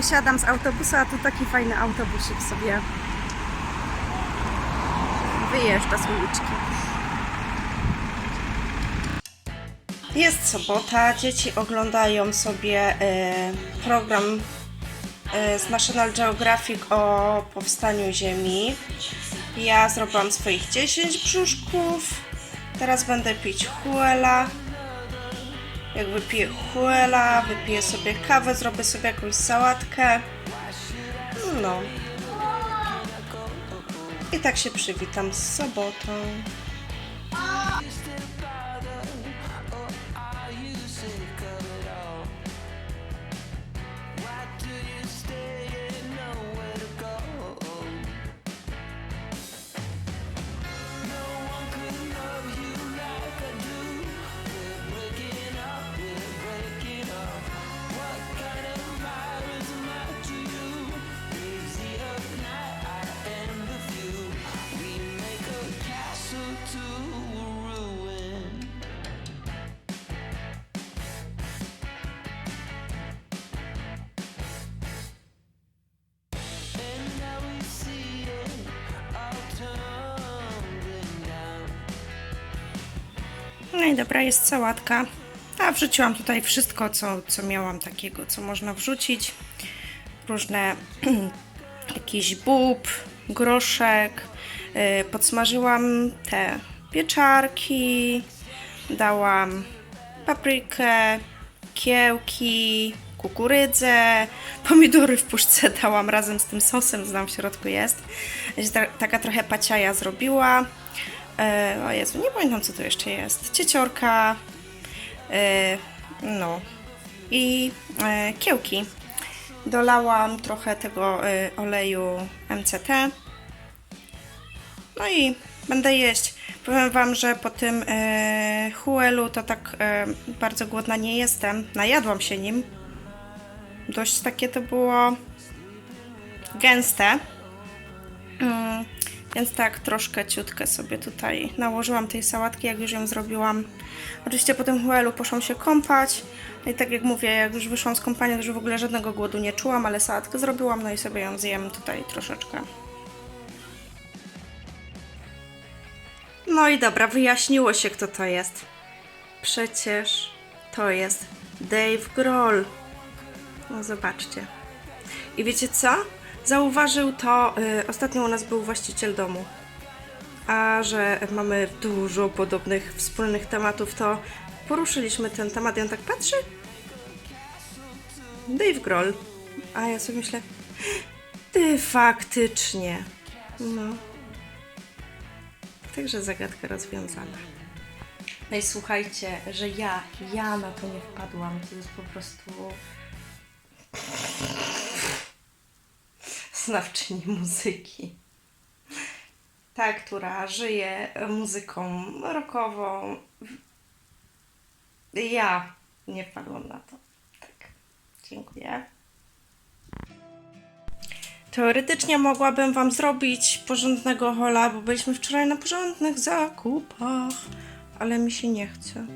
Wysiadam z autobusu, a tu taki fajny autobusik sobie wyjeżdża z uliczki. Jest sobota, dzieci oglądają sobie e, program e, z National Geographic o powstaniu Ziemi. Ja zrobiłam swoich 10 brzuszków. Teraz będę pić huela. Jak wypiję huela, wypiję sobie kawę, zrobię sobie jakąś sałatkę. No. I tak się przywitam z sobotą. No i dobra, jest sałatka. A wrzuciłam tutaj wszystko, co, co miałam takiego, co można wrzucić. Różne jakiś bób, groszek. Yy, Podsmażyłam te pieczarki. Dałam paprykę, kiełki, kukurydzę, pomidory w puszce dałam razem z tym sosem, tam w środku jest. Taka trochę paciaja zrobiła. E, o Jezu, nie pamiętam co to jeszcze jest. Cieciorka, e, no i e, kiełki. Dolałam trochę tego e, oleju MCT. No i będę jeść. Powiem Wam, że po tym e, huelu to tak e, bardzo głodna nie jestem. Najadłam się nim. Dość takie to było gęste. Mm, więc tak, troszkę ciutkę sobie tutaj nałożyłam tej sałatki, jak już ją zrobiłam. Oczywiście po tym huelu poszłam się kąpać. No i tak jak mówię, jak już wyszłam z kąpania, to już w ogóle żadnego głodu nie czułam, ale sałatkę zrobiłam, no i sobie ją zjem tutaj troszeczkę. No i dobra, wyjaśniło się, kto to jest. Przecież to jest Dave Grohl. No zobaczcie. I wiecie co? Zauważył to, y, ostatnio u nas był właściciel domu. A że mamy dużo podobnych wspólnych tematów, to poruszyliśmy ten temat i on tak patrzy. Dave Grohl. A ja sobie myślę, ty faktycznie. No. Także zagadka rozwiązana. No i słuchajcie, że ja, ja na to nie wpadłam. To jest po prostu znawczyni muzyki. Ta, która żyje muzyką rockową. Ja nie wpadłam na to. Tak. Dziękuję. Teoretycznie mogłabym Wam zrobić porządnego hola, bo byliśmy wczoraj na porządnych zakupach, ale mi się nie chce.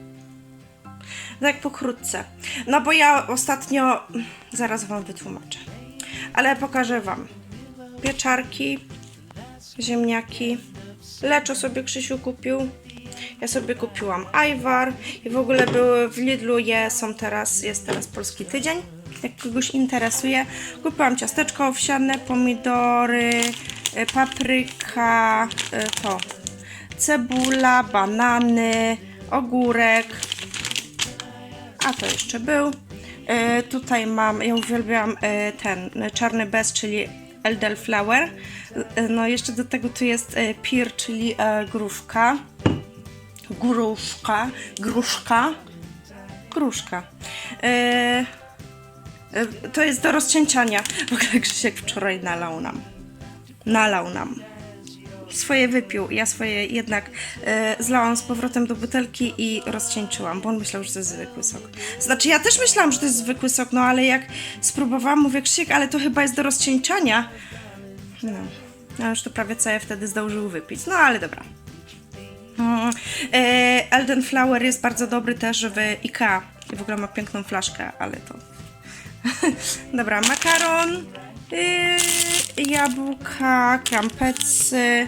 Tak pokrótce. No bo ja ostatnio. Zaraz Wam wytłumaczę. Ale pokażę Wam. Pieczarki, ziemniaki. Leczo sobie Krzysiu kupił. Ja sobie kupiłam Ajwar i w ogóle były w Lidlu je są teraz, jest teraz polski tydzień. Jak kogoś interesuje. Kupiłam ciasteczko owsiane, pomidory, y, papryka, y, to cebula, banany, ogórek, a to jeszcze był. E, tutaj mam, ja uwielbiam e, ten e, czarny bez, czyli elderflower. No jeszcze do tego tu jest e, pir, czyli e, gruszka. Gruszka, gruszka, gruszka. E, to jest do rozcięciania. W ogóle Krzysiek wczoraj nalał nam. Nalał nam swoje wypił, ja swoje jednak e, zlałam z powrotem do butelki i rozcieńczyłam, bo on myślał, że to jest zwykły sok. Znaczy, ja też myślałam, że to jest zwykły sok, no ale jak spróbowałam, mówię, Krzysiek, ale to chyba jest do rozcieńczania. No, a już to prawie całe wtedy zdążył wypić, no ale dobra. Mm, e, Elden Flower jest bardzo dobry też w IKEA i w ogóle ma piękną flaszkę, ale to Dobra, makaron, yy, jabłka, krampecy.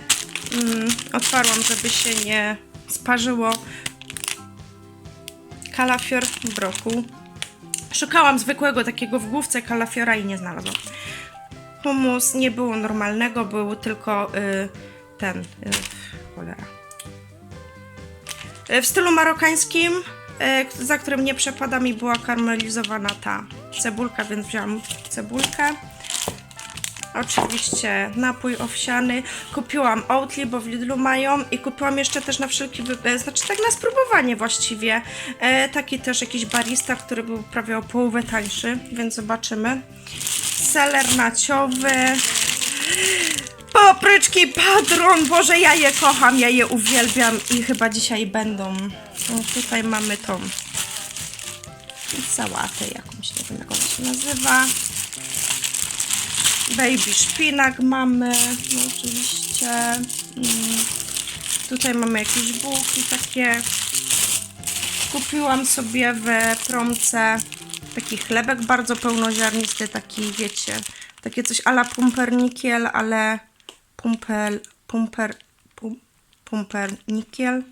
Mm, otwarłam, żeby się nie sparzyło. Kalafior, brokuł. Szukałam zwykłego takiego w główce kalafiora i nie znalazłam. Humus nie było normalnego, był tylko y, ten. Y, cholera. Y, W stylu marokańskim, y, za którym nie przepada mi była karmelizowana ta cebulka, więc wziąłam cebulkę. Oczywiście napój owsiany. Kupiłam Oatly, bo w Lidlu mają i kupiłam jeszcze też na wszelki wypadek, znaczy tak na spróbowanie właściwie. E, taki też jakiś barista, który był prawie o połowę tańszy, więc zobaczymy. Seler naciowy. Papryczki Padron, Boże, ja je kocham, ja je uwielbiam i chyba dzisiaj będą. Tutaj mamy tą sałatę jakąś, nie wiem jak ona się nazywa. Baby szpinak mamy, no oczywiście. Mm, Tutaj mamy jakieś bułki takie. Kupiłam sobie w promce taki chlebek bardzo pełnoziarnisty, taki wiecie, takie coś ala pumpernikiel, ale pumpel, pumper, pum, pumpernikiel.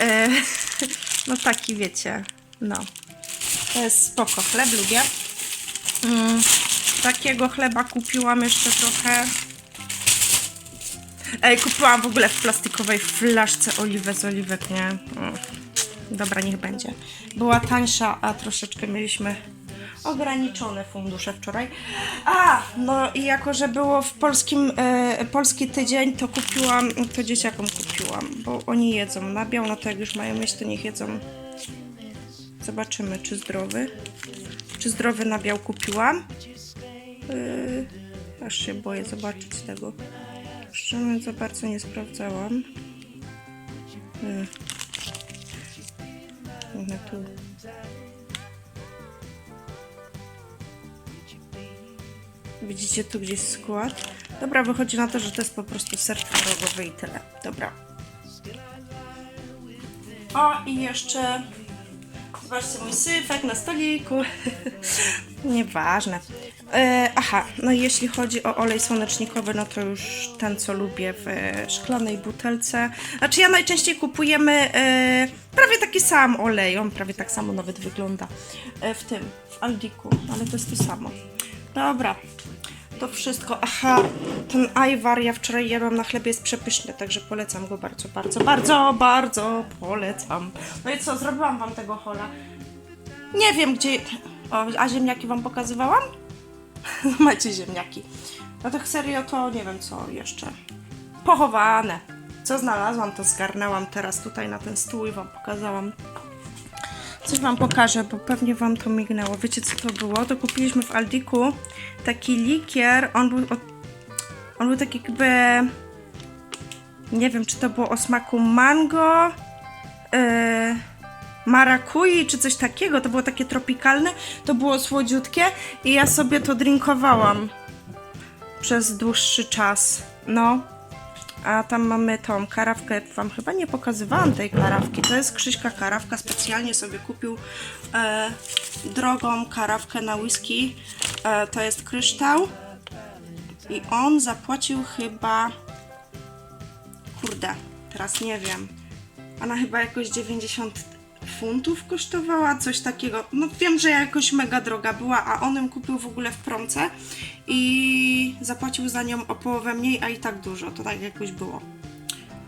E, no taki wiecie, no. To jest spoko, chleb lubię. Mm, takiego chleba kupiłam jeszcze trochę. Ej, kupiłam w ogóle w plastikowej flaszce oliwę z oliwek, nie? Dobra, niech będzie. Była tańsza, a troszeczkę mieliśmy ograniczone fundusze wczoraj. A, no i jako, że było w polskim, e, polski tydzień, to kupiłam, to dzieciakom kupiłam, bo oni jedzą nabiał, no to jak już mają jeść, to niech jedzą. Zobaczymy, czy zdrowy. Czy zdrowy nabiał kupiłam. Yy, aż się boję zobaczyć tego. Szczerze mówiąc, za bardzo nie sprawdzałam. Yy. No tu. Widzicie tu gdzieś skład? Dobra, wychodzi na to, że to jest po prostu ser twarogowy i tyle. Dobra. O, i jeszcze Zobaczcie mój syfek na stoliku. Nieważne. E, aha, no i jeśli chodzi o olej słonecznikowy, no to już ten, co lubię w szklanej butelce. Znaczy ja najczęściej kupujemy e, prawie taki sam olej, on prawie tak samo nawet wygląda e, w tym, w Aldiku, ale to jest to samo. Dobra, to wszystko. Aha, ten ajwar ja wczoraj jadłam na chlebie, jest przepyszny, także polecam go bardzo, bardzo, bardzo, bardzo polecam. No i co, zrobiłam wam tego hola. Nie wiem gdzie... O, a ziemniaki wam pokazywałam? Macie ziemniaki. No tak serio to nie wiem co jeszcze. Pochowane. Co znalazłam, to zgarnęłam teraz tutaj na ten stół i wam pokazałam. Coś wam pokażę, bo pewnie wam to mignęło. Wiecie co to było? To kupiliśmy w Aldiku taki likier. On był, o, on był taki jakby... Nie wiem, czy to było o smaku mango, yy, marakui, czy coś takiego. To było takie tropikalne. To było słodziutkie i ja sobie to drinkowałam przez dłuższy czas. No. A tam mamy tą karawkę, wam chyba nie pokazywałam tej karawki. To jest Krzyśka karawka, specjalnie sobie kupił e, drogą karawkę na whisky. E, to jest kryształ. I on zapłacił chyba. Kurde, teraz nie wiem. Ona chyba jakoś 90 funtów kosztowała, coś takiego. No wiem, że jakoś mega droga była, a on ją kupił w ogóle w promce i zapłacił za nią o połowę mniej, a i tak dużo. To tak jakoś było.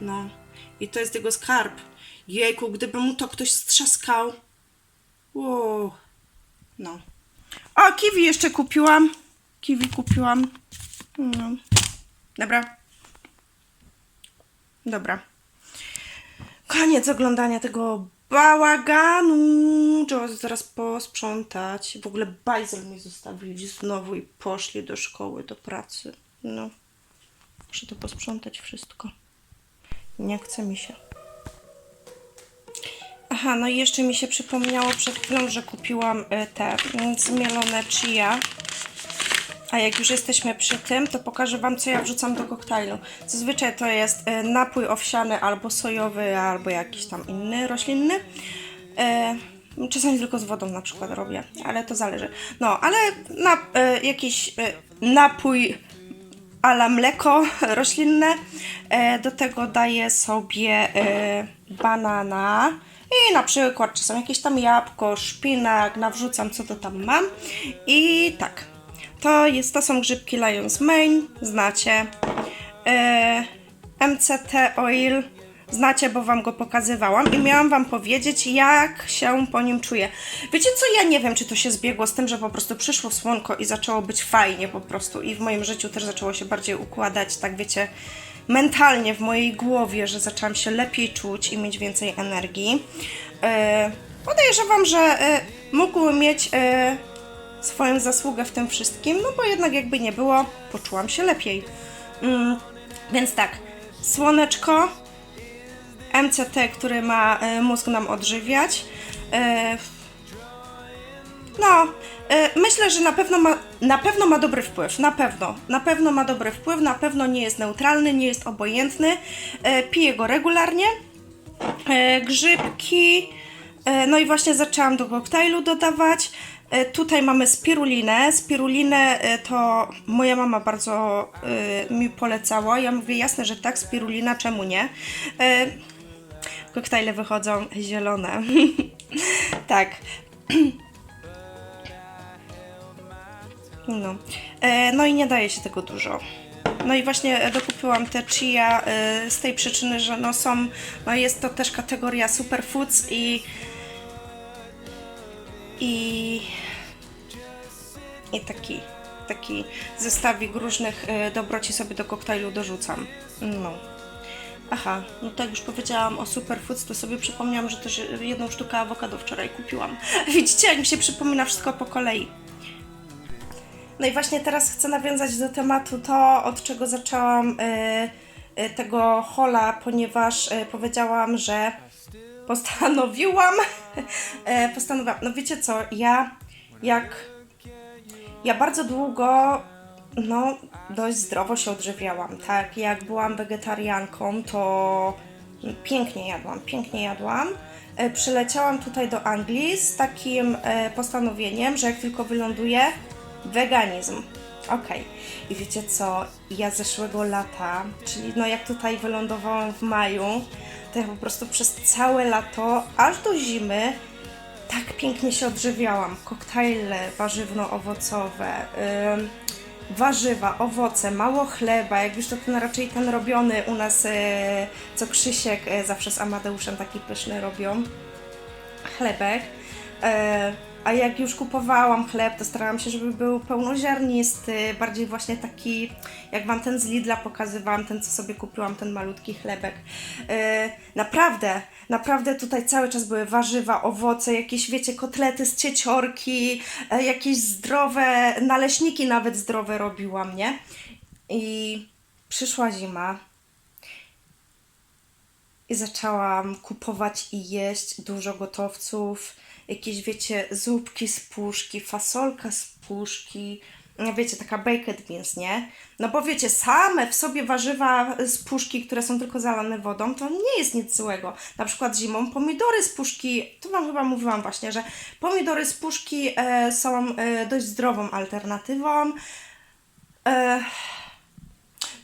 No. I to jest jego skarb. Jejku, gdyby mu to ktoś strzaskał. Wow. No. O, kiwi jeszcze kupiłam. Kiwi kupiłam. No. Dobra. Dobra. Koniec oglądania tego bałaganu. Trzeba zaraz posprzątać. W ogóle bajzel mi zostawili znowu i poszli do szkoły, do pracy. No. Muszę to posprzątać wszystko. Nie chce mi się. Aha, no i jeszcze mi się przypomniało przed chwilą, że kupiłam e, te mm, zmielone chia. A jak już jesteśmy przy tym, to pokażę Wam, co ja wrzucam do koktajlu. Zazwyczaj to jest e, napój owsiany albo sojowy, albo jakiś tam inny roślinny. E, Czasami tylko z wodą na przykład robię, ale to zależy. No, ale e, jakiś napój ala mleko roślinne. Do tego daję sobie banana i na przykład czasem jakieś tam jabłko, szpinak, nawrzucam co to tam mam. I tak, to, jest, to są grzybki Lion's Mane, znacie. E, MCT Oil, znacie, bo wam go pokazywałam i miałam wam powiedzieć, jak się po nim czuję. Wiecie co, ja nie wiem, czy to się zbiegło z tym, że po prostu przyszło słonko i zaczęło być fajnie po prostu i w moim życiu też zaczęło się bardziej układać, tak wiecie, mentalnie w mojej głowie, że zaczęłam się lepiej czuć i mieć więcej energii. E, podejrzewam, że e, mógł mieć swoją zasługę w tym wszystkim, no bo jednak jakby nie było, poczułam się lepiej. Mm, więc tak, słoneczko, MCT, który ma e, mózg nam odżywiać. E, no, e, myślę, że na pewno, ma, na pewno ma dobry wpływ, na pewno. Na pewno ma dobry wpływ, na pewno nie jest neutralny, nie jest obojętny. E, piję go regularnie. E, grzybki. E, no i właśnie zaczęłam do koktajlu dodawać. E, tutaj mamy spirulinę. Spirulinę e, to moja mama bardzo e, mi polecała. Ja mówię jasne, że tak, spirulina, czemu nie? Koktajle wychodzą zielone. tak. No. No i nie daje się tego dużo. No i właśnie dokupiłam te chia z tej przyczyny, że no są, no jest to też kategoria superfoods i i i taki taki zestawik różnych e, dobroci sobie do koktajlu dorzucam. No. Aha, no tak już powiedziałam o superfoods, to sobie przypomniałam, że też jedną sztukę awokado wczoraj kupiłam. Widzicie, jak mi się przypomina wszystko po kolei. No i właśnie teraz chcę nawiązać do tematu to, od czego zaczęłam y, y, tego hola, ponieważ y, powiedziałam, że postanowiłam, y, postanowiłam, no wiecie co, ja jak, ja bardzo długo, no dość zdrowo się odżywiałam, tak, jak byłam wegetarianką, to pięknie jadłam, pięknie jadłam. E, Przyleciałam tutaj do Anglii z takim e, postanowieniem, że jak tylko wyląduję, weganizm. Okej. I wiecie co? Ja zeszłego lata, czyli no jak tutaj wylądowałam w maju, to ja po prostu przez całe lato, aż do zimy, tak pięknie się odżywiałam. Koktajle warzywno-owocowe, ym, warzywa, owoce, mało chleba, jak już to ten raczej ten robiony u nas, e, co Krzysiek e, zawsze z Amadeuszem taki pyszny robią chlebek. E, a jak już kupowałam chleb, to starałam się, żeby był pełnoziarnisty, bardziej właśnie taki, jak Wam ten z Lidla pokazywałam, ten co sobie kupiłam, ten malutki chlebek. E, naprawdę, naprawdę tutaj cały czas były warzywa, owoce, jakieś wiecie, kotlety z cieciorki, e, jakieś zdrowe, naleśniki nawet zdrowe robiłam, nie? I przyszła zima, i zaczęłam kupować i jeść dużo gotowców, jakieś wiecie, zupki z puszki, fasolka z puszki, no wiecie, taka baked beans, nie? No bo wiecie, same w sobie warzywa z puszki, które są tylko zalane wodą, to nie jest nic złego. Na przykład zimą pomidory z puszki, to Wam chyba mówiłam właśnie, że pomidory z puszki e, są e, dość zdrową alternatywą. E,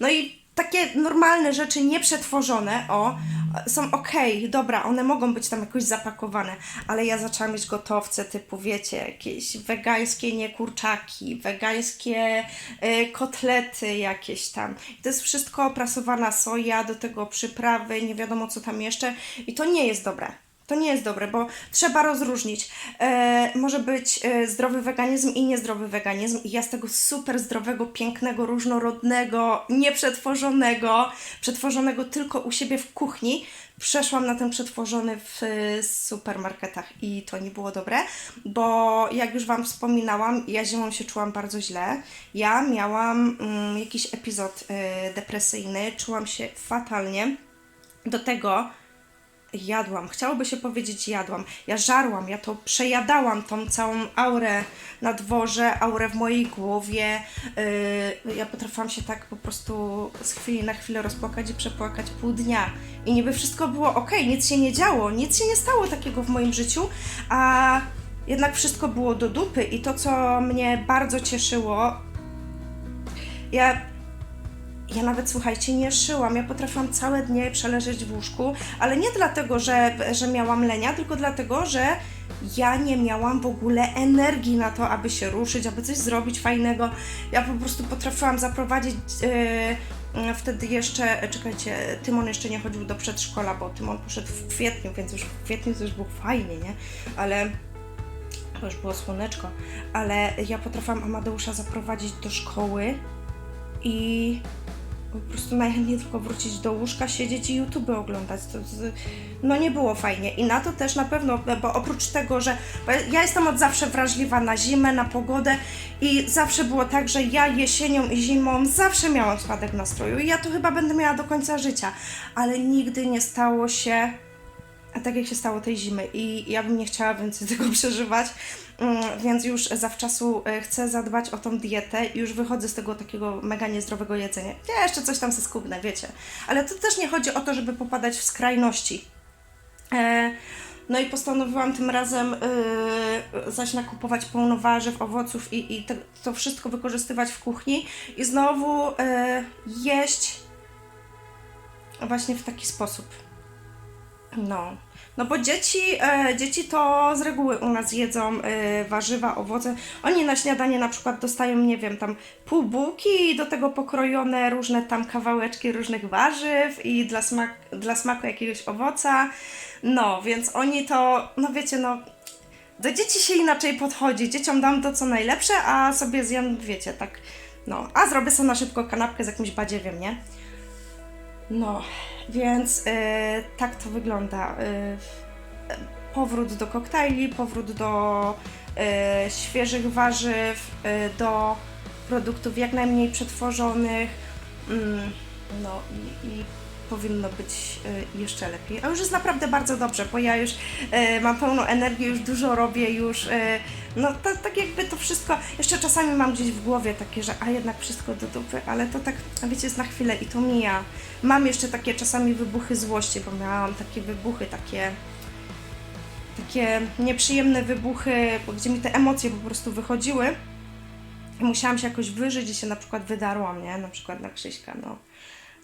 no i takie normalne rzeczy nieprzetworzone, o, są okej, dobra, one mogą być tam jakoś zapakowane, ale ja zaczęłam mieć gotowce typu, wiecie, jakieś wegańskie nie kurczaki, wegańskie y, kotlety jakieś tam. I to jest wszystko oprasowana soja, do tego przyprawy, nie wiadomo co tam jeszcze i to nie jest dobre. To nie jest dobre, bo trzeba rozróżnić. E, może być e, zdrowy weganizm i niezdrowy weganizm. I ja z tego super zdrowego, pięknego, różnorodnego, nieprzetworzonego, przetworzonego tylko u siebie w kuchni, przeszłam na ten przetworzony w e, supermarketach i to nie było dobre, bo jak już Wam wspominałam, ja zimą się czułam bardzo źle. Ja miałam mm, jakiś epizod e, depresyjny, czułam się fatalnie. Do tego jadłam. Chciałoby się powiedzieć jadłam. Ja żarłam, ja to przejadałam tą całą aurę na dworze, aurę w mojej głowie. Yy, ja potrafiłam się tak po prostu z chwili na chwilę rozpłakać i przepłakać pół dnia. I niby wszystko było ok, nic się nie działo, nic się nie stało takiego w moim życiu, a jednak wszystko było do dupy i to, co mnie bardzo cieszyło, ja ja nawet, słuchajcie, nie szyłam. Ja potrafiłam całe dnie przeleżeć w łóżku, ale nie dlatego, że, że miałam lenia, tylko dlatego, że ja nie miałam w ogóle energii na to, aby się ruszyć, aby coś zrobić fajnego. Ja po prostu potrafiłam zaprowadzić. Yy, wtedy jeszcze, czekajcie, Tymon jeszcze nie chodził do przedszkola, bo Tymon poszedł w kwietniu, więc już w kwietniu to już było fajnie, nie? Ale to już było słoneczko, ale ja potrafiłam Amadeusza zaprowadzić do szkoły i po prostu najchętniej tylko wrócić do łóżka, siedzieć i YouTube oglądać. To, no nie było fajnie. I na to też na pewno, bo oprócz tego, że ja jestem od zawsze wrażliwa na zimę, na pogodę i zawsze było tak, że ja jesienią i zimą zawsze miałam spadek nastroju i ja to chyba będę miała do końca życia, ale nigdy nie stało się a tak jak się stało tej zimy i ja bym nie chciała więcej tego przeżywać, więc już zawczasu e, chcę zadbać o tą dietę i już wychodzę z tego takiego mega niezdrowego jedzenia. Ja jeszcze coś tam se skubnę, wiecie. Ale to też nie chodzi o to, żeby popadać w skrajności. E, no i postanowiłam tym razem yy, zaś nakupować pełno warzyw, owoców i, i te, to wszystko wykorzystywać w kuchni i znowu jeść właśnie w taki sposób. No. No bo dzieci, e, dzieci to z reguły u nas jedzą e, warzywa, owoce. Oni na śniadanie na przykład dostają, nie wiem, tam pół bułki i do tego pokrojone różne tam kawałeczki różnych warzyw i dla, smak, dla smaku jakiegoś owoca. No, więc oni to, no wiecie, no do dzieci się inaczej podchodzi. Dzieciom dam to co najlepsze, a sobie zjem, wiecie, tak, no. A zrobię sobie na szybko kanapkę z jakimś badziewiem, nie? No, więc e, tak to wygląda. E, powrót do koktajli, powrót do e, świeżych warzyw, do produktów jak najmniej przetworzonych. Mm, no i, i powinno być jeszcze lepiej. A już jest naprawdę bardzo dobrze, bo ja już mam pełną energię, już dużo robię, już no to, tak jakby to wszystko, jeszcze czasami mam gdzieś w głowie takie, że a jednak wszystko do dupy, ale to tak, wiecie, jest na chwilę i to mija. Mam jeszcze takie czasami wybuchy złości, bo miałam takie wybuchy, takie takie nieprzyjemne wybuchy, gdzie mi te emocje po prostu wychodziły. Musiałam się jakoś wyżyć i się na przykład wydarłam, nie? Na przykład na Krzyśka, no.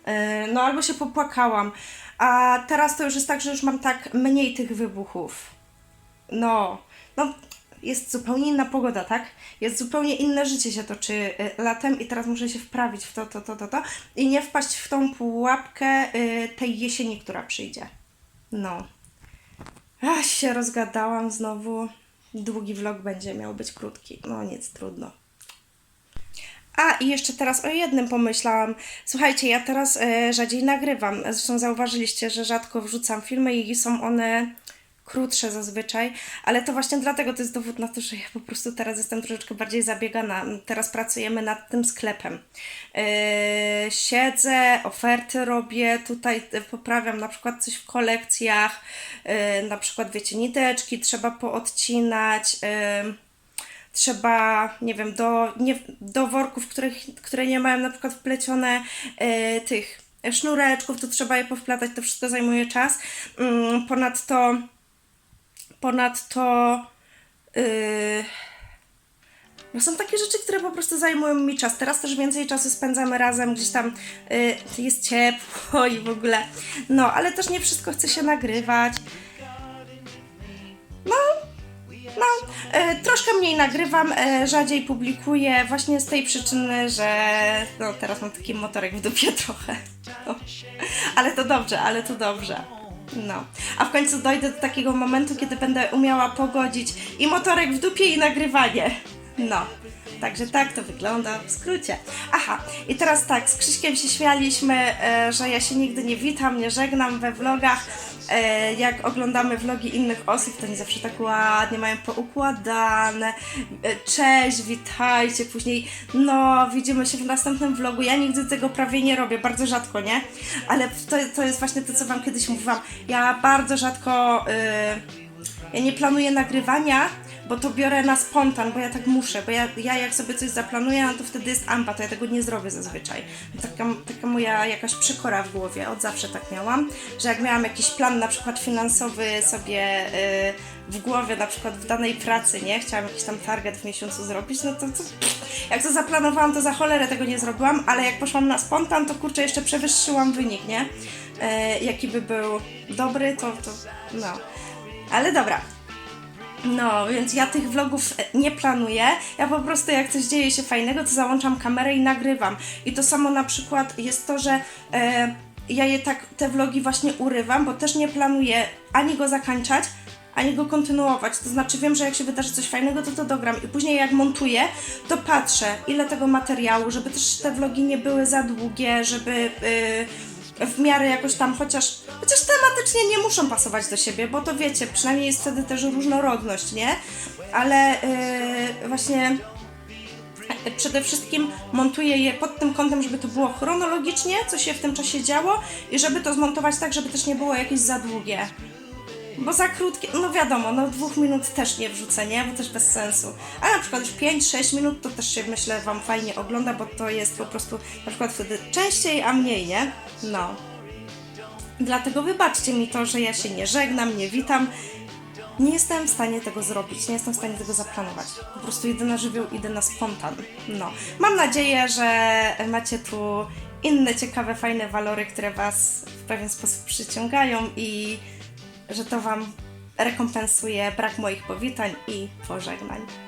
Yy, No albo się popłakałam. A teraz to już jest tak, że już mam tak mniej tych wybuchów. No, no jest zupełnie inna pogoda, tak? Jest zupełnie inne życie się toczy y, latem i teraz muszę się wprawić w to, to, to, to, to i nie wpaść w tą pułapkę y, tej jesieni, która przyjdzie. No. Ach, się rozgadałam znowu. Długi vlog będzie miał być krótki. No nic, trudno. A, i jeszcze teraz o jednym pomyślałam. Słuchajcie, ja teraz e, rzadziej nagrywam. Zresztą zauważyliście, że rzadko wrzucam filmy i są one krótsze zazwyczaj, ale to właśnie dlatego to jest dowód na to, że ja po prostu teraz jestem troszeczkę bardziej zabiegana. Teraz pracujemy nad tym sklepem. Yy, siedzę, oferty robię, tutaj poprawiam na przykład coś w kolekcjach, yy, na przykład wiecie, niteczki trzeba poodcinać. Yy, trzeba, nie wiem, do, nie, do worków, których, które nie mają na przykład wplecione e, tych sznureczków, to trzeba je powplatać, to wszystko zajmuje czas. Mm, ponadto, ponadto yy, no są takie rzeczy, które po prostu zajmują mi czas. Teraz też więcej czasu spędzamy razem, gdzieś tam yy, jest ciepło i w ogóle. No, ale też nie wszystko chce się nagrywać. No, no, e, troszkę mniej nagrywam, e, rzadziej publikuję, właśnie z tej przyczyny, że no, teraz mam taki motorek w dupie trochę. No. Ale to dobrze, ale to dobrze. No, a w końcu dojdę do takiego momentu, kiedy będę umiała pogodzić i motorek w dupie i nagrywanie. No, także tak to wygląda w skrócie. Aha, i teraz tak, z Krzyśkiem się śmialiśmy, e, że ja się nigdy nie witam, nie żegnam we vlogach, e, jak oglądamy vlogi innych osób, to oni zawsze tak ładnie mają poukładane. E, cześć, witajcie, później no, widzimy się w następnym vlogu. Ja nigdy tego prawie nie robię, bardzo rzadko, nie? Ale to, to jest właśnie to, co Wam kiedyś mówiłam. Ja bardzo rzadko, e, ja nie planuję nagrywania, bo to biorę na spontan, bo ja tak muszę, bo ja, ja jak sobie coś zaplanuję, no to wtedy jest ampa, to ja tego nie zrobię zazwyczaj. Taka, taka moja jakaś przekora w głowie, od zawsze tak miałam, że jak miałam jakiś plan na przykład finansowy sobie y, w głowie, na przykład w danej pracy, nie, chciałam jakiś tam target w miesiącu zrobić, no to, to jak to zaplanowałam, to za cholerę tego nie zrobiłam, ale jak poszłam na spontan, to kurczę, jeszcze przewyższyłam wynik, nie? E, jaki by był dobry, to, to no. Ale dobra, no, więc ja tych vlogów e, nie planuję. Ja po prostu jak coś dzieje się fajnego, to załączam kamerę i nagrywam. I to samo na przykład jest to, że e, ja je tak, te vlogi właśnie urywam, bo też nie planuję ani go zakończać, ani go kontynuować. To znaczy wiem, że jak się wydarzy coś fajnego, to to dogram. I później jak montuję, to patrzę, ile tego materiału, żeby też te vlogi nie były za długie, żeby... Yy, w miarę jakoś tam, chociaż, chociaż tematycznie nie muszą pasować do siebie, bo to wiecie, przynajmniej jest wtedy też różnorodność, nie? Ale yy, właśnie yy, przede wszystkim montuję je pod tym kątem, żeby to było chronologicznie, co się w tym czasie działo i żeby to zmontować tak, żeby też nie było jakieś za długie. Bo za krótkie, no wiadomo, no dwóch minut też nie wrzucę, nie? Bo też bez sensu. A na przykład już 5-6 minut to też się myślę Wam fajnie ogląda, bo to jest po prostu na przykład wtedy częściej, a mniej, nie? No. Dlatego wybaczcie mi to, że ja się nie żegnam, nie witam. Nie jestem w stanie tego zrobić, nie jestem w stanie tego zaplanować. Po prostu idę na żywioł, idę na spontan. No. Mam nadzieję, że macie tu inne ciekawe, fajne walory, które Was w pewien sposób przyciągają i że to Wam rekompensuje brak moich powitań i pożegnań.